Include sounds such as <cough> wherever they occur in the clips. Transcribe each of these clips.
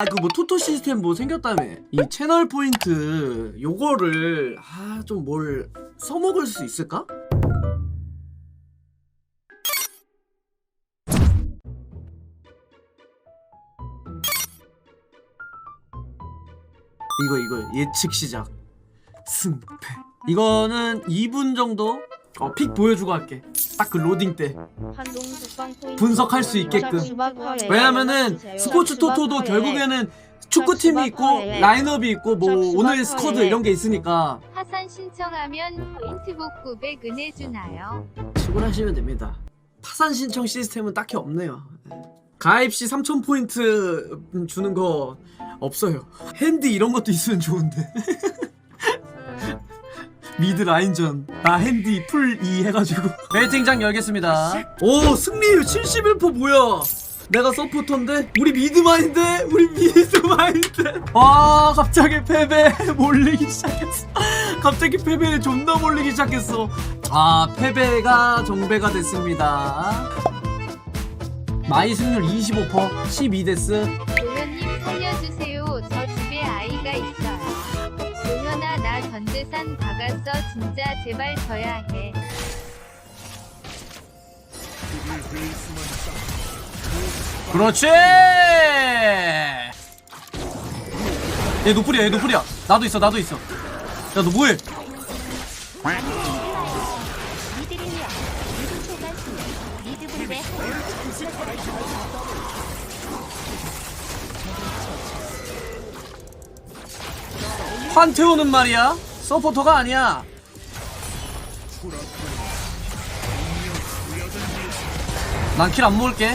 아 그 뭐 토토 시스템 뭐 생겼다며. 이 채널 포인트 요거를 아 좀 뭘 써먹을 수 있을까? 이거 이거 예측 시작. 승패. 이거는 2분 정도 어, 픽 보여주고 할게 딱 그 로딩 때 분석할 수 있게끔. 왜냐면은. 스포츠 토토도 결국에는 축구팀이 있고. 라인업이 있고 뭐. 오늘 스쿼드 이런 게 있으니까 하산 신청하면 포인트 복구백 은해주나요? 출근하시면 됩니다. 파산 신청 시스템은 딱히 없네요. 가입 시 3,000포인트 주는 거 없어요. 핸디 이런 것도 있으면 좋은데. <laughs> 미드 라인전 나 핸디 풀 2 해가지고. <laughs> 배팅장 열겠습니다. 오 승리율 71% 뭐야? 내가 서포터인데? 우리 미드마인데? 우리 미드마인데? 와 갑자기 패배 <laughs> 몰리기 시작했어. <laughs> 갑자기 패배에 존나 몰리기 시작했어. 아 패배가 정배가 됐습니다. 마이 승률 25% 12데스 나 전재산 박았어 진짜 제발 져야 해. 그렇지! 얘 노플이야 얘 노플이야. 나도 있어 나도 있어. 야 너 뭐해? 환태우는 말이야 서포터가 아니야. 난 킬 안 먹을게.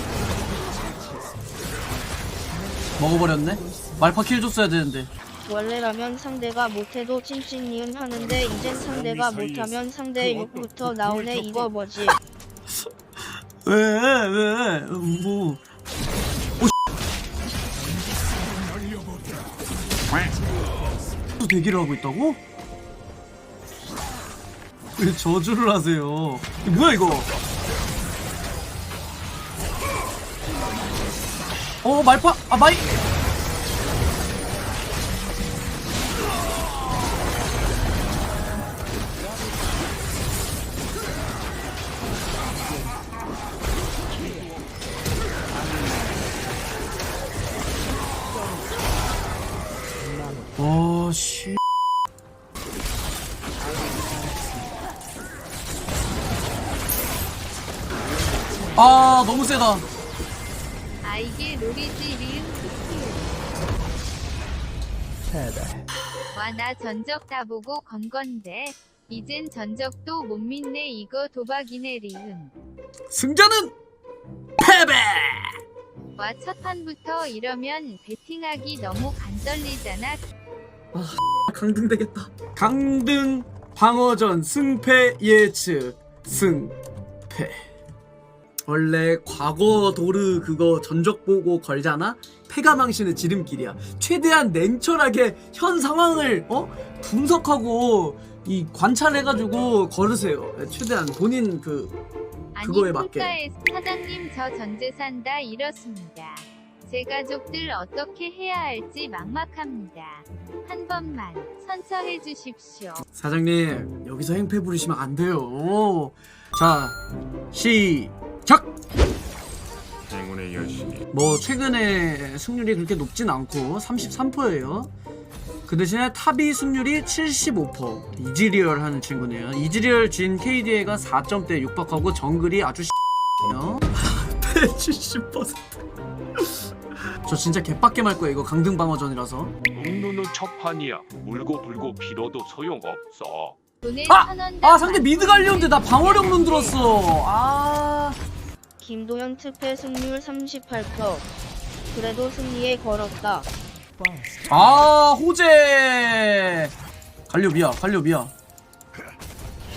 먹어버렸네. 말파 킬 줬어야 되는데. 원래라면 상대가 못해도 찐찐이은 하는데 이젠 상대가 못하면 상대 욕부터 나오네 이거 뭐지? <laughs> 왜, 왜, 뭐. 오, 또 대기를 하고 있다고? 왜 저주를 하세요? 뭐야, 이거? 어, 말파, 아, 마이. 아, 너무 세다. 아 이게 롤이지 리음 와나 전적 다 보고 건 건데 이젠 전적도 못 믿네 이거 도박이네 리음 승자는 패배! 와 첫판부터 이러면 베팅하기 너무 간떨리잖아 강등 되겠다. 강등 방어전 승패 예측 승패. 원래 과거 도르 그거 전적 보고 걸잖아. 패가 망신의 지름길이야. 최대한 냉철하게 현 상황을 어 분석하고 이 관찰해가지고 걸으세요. 최대한 본인 그 그거에 맞게. 풀가에 사장님 저 전재산다 이렇습니다. 제 가족들 어떻게 해야 할지 막막합니다. 한 번만 선처해 주십시오. 사장님 여기서 행패 부리시면 안 돼요. 자 시 작. 행운의 여신이 뭐 최근에 승률이 그렇게 높진 않고 33%예요. 그 대신에 탑이 승률이 75% 이즈리얼 하는 친구네요. 이즈리얼 진 KDA가 4점대 육박하고 정글이 아주 요 70%. 저 진짜 개빡게 말 거예요. 이거 강등 방어전이라서. 눅누누 첫판이야. 울고 불고 빌어도 소용없어. 아! 아 상대 미드 갈렸는데 나 방어력 눈 들었어. 아. 김도현 특패 승률 38% 그래도 승리에 걸었다 아 호재 갈료비야 갈료비야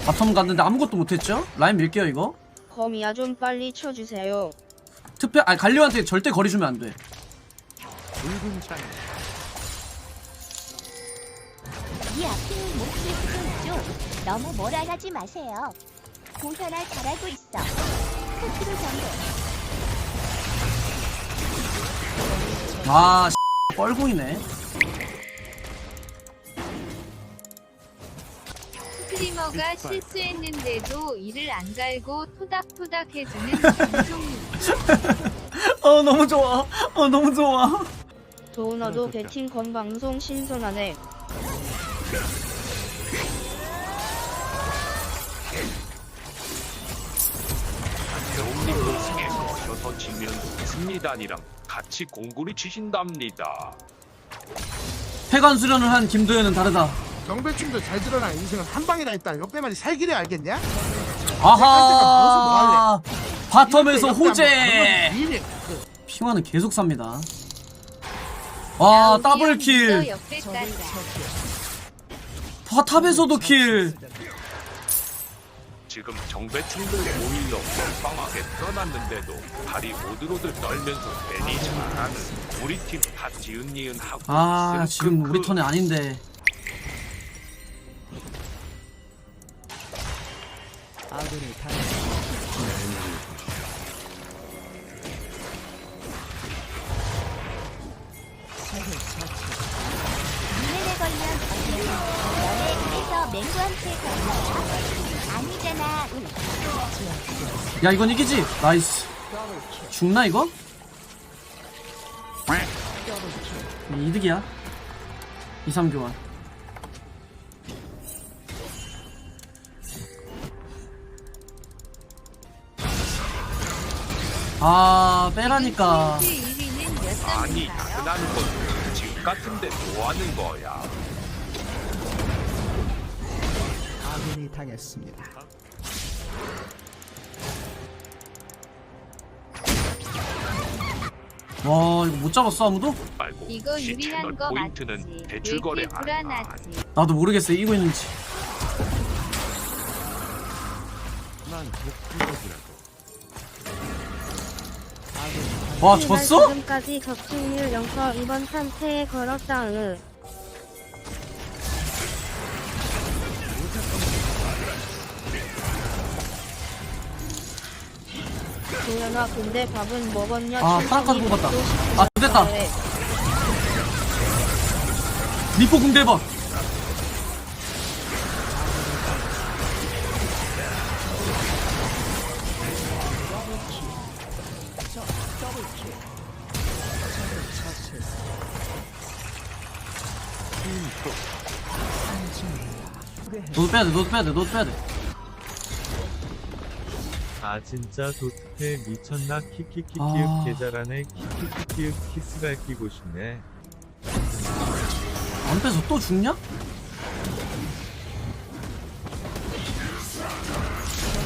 바텀 갔는데 아무것도 못했죠? 라인 밀게요 이거 거미야 좀 빨리 쳐주세요 특패 아니 갈료한테 절대 거리 주면 안돼 붉은 이쓸 수도 있죠. 너무 뭐라 하지 마세요. 보현아 잘하고 있어. 아 뻘궁이네. 스트리머가 실수했는데도 이를 안 갈고 토닥토닥 해주는 <laughs> 김종민. 어 너무 좋아. 어 너무 좋아. 도우너도 배팅 건 방송 신선하네. 지면 승리단이랑 같이 공구리 치신답니다. 폐관 수련을 한 김도현은 다르다. 경배충도 잘 드러나. 인생은 한 방이라 했다. 역대만이 살길래 알겠냐? 아하! 바텀에서 이럴 때 호재! 핑화는 계속 삽니다. 와 아, 더블킬! 역대까지. 탑에서도 킬 지금 정배충들 5일로 빵빵하게 떠났는데도 다리 오들오들 떨면서 괜히 잘하는 우리 팀다 지은 니은 하고 아 있음. 지금 그- 우리 턴에 아닌데 눈에 걸면 어때? 너네 입에서 맹구한테 걸려. 아니잖아. 야 이건 이기지 나이스 죽나 이거? 이득이야 2, 3 교환 아 빼라니까 그 1위는 몇 아니? 당연한 건 지금 같은데 뭐 하는 거야? 아군이 당했습니다. 와 이거 못 잡았어 아무도? 말고 이거 시 유리한 거 포인트는 맞지? 왜 대출 거래 이렇게 안 불안하지? 나도 모르겠어 이기고 있는지 난 독불적이라고. 와 졌어? 지금까지 적중률 0% 이번 판패에 걸었다. 으. 도연아 근데 밥은 먹었냐? 아, 칠성이 파란 카드 먹고 뽑았다. 아, 됐다. 미포 궁 대박 너도 빼야돼 너도 빼야돼 너도 빼야 돼 아 진짜 도트페 미쳤나 키키키키윽 아. 계좌란에 키키키키윽 키스가 끼고 싶네 안 빼서 또 죽냐?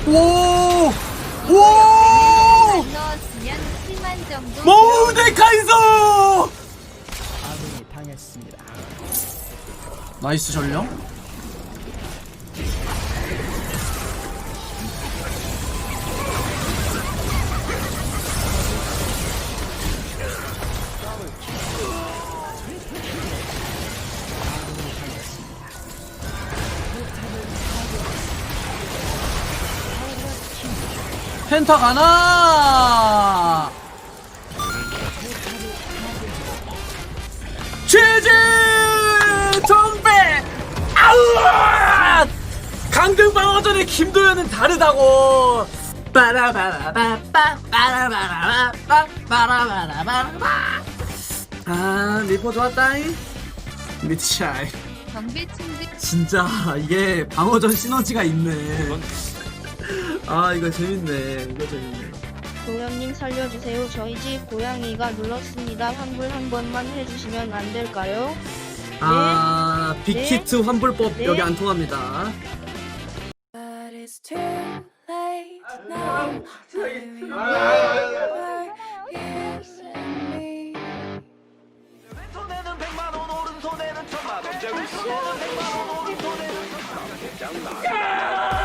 오! 오! 안 넣었으면 7만 정도. 모데카이소! 아군이 당했습니다. 나이스 전령. 펜타 가나! 최재 정배! 아우! 강등 방어전의 김도현은 다르다고. 빠라바라바빠 빠라바라바빠 빠라바라바빠 아 리포 좋았다잉? 미치아이. 경배충들 진짜 이게 방어전 시너지가 있네. 이건 아 이거 재밌네. 이거 재밌네. 도연님 살려주세요. 저희 집 고양이가 눌렀습니다. 환불 한 번만 해주시면 안 될까요? 아 빅히트 환불법 네. 여기 안 통합니다. But it's too late now. to remember years and me. 손에는 백만 원 오른손에는 천만 원. 제 윗손에는 백만 원 오른손에는 천만 원. 대장 나